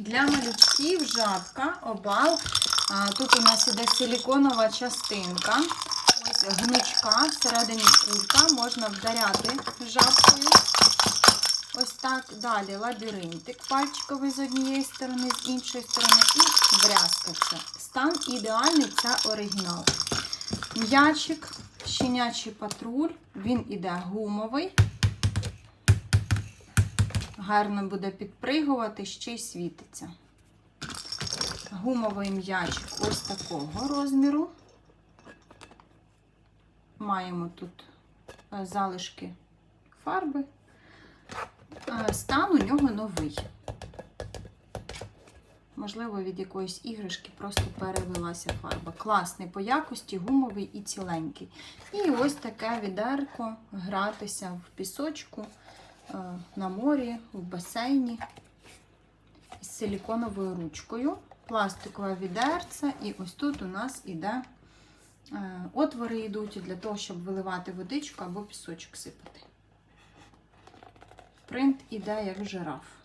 Для малючків жабка, обал. А, тут у нас іде силіконова частинка. Ось гнучка, всередині кулька, можна вдаряти жабкою. Ось так. Далі лабіринтик пальчиковий з однієї сторони, з іншої сторони, і брязкався. Стан ідеальний, це оригінал. М'ячик, щенячий патруль, він іде гумовий. Гарно буде підпригувати, ще й світиться. Гумовий м'ячик ось такого розміру. Маємо тут е, залишки фарби. Е, Стан у нього новий. Можливо, від якоїсь іграшки просто перевелася фарба. Класний по якості, гумовий і ціленький. І ось таке відерко гратися в пісочку, на морі, в басейні з силіконовою ручкою. Пластикове відерце, і ось тут у нас іде е, отвори йдуть для того, щоб виливати водичку або пісочок сипати. Принт іде як жираф.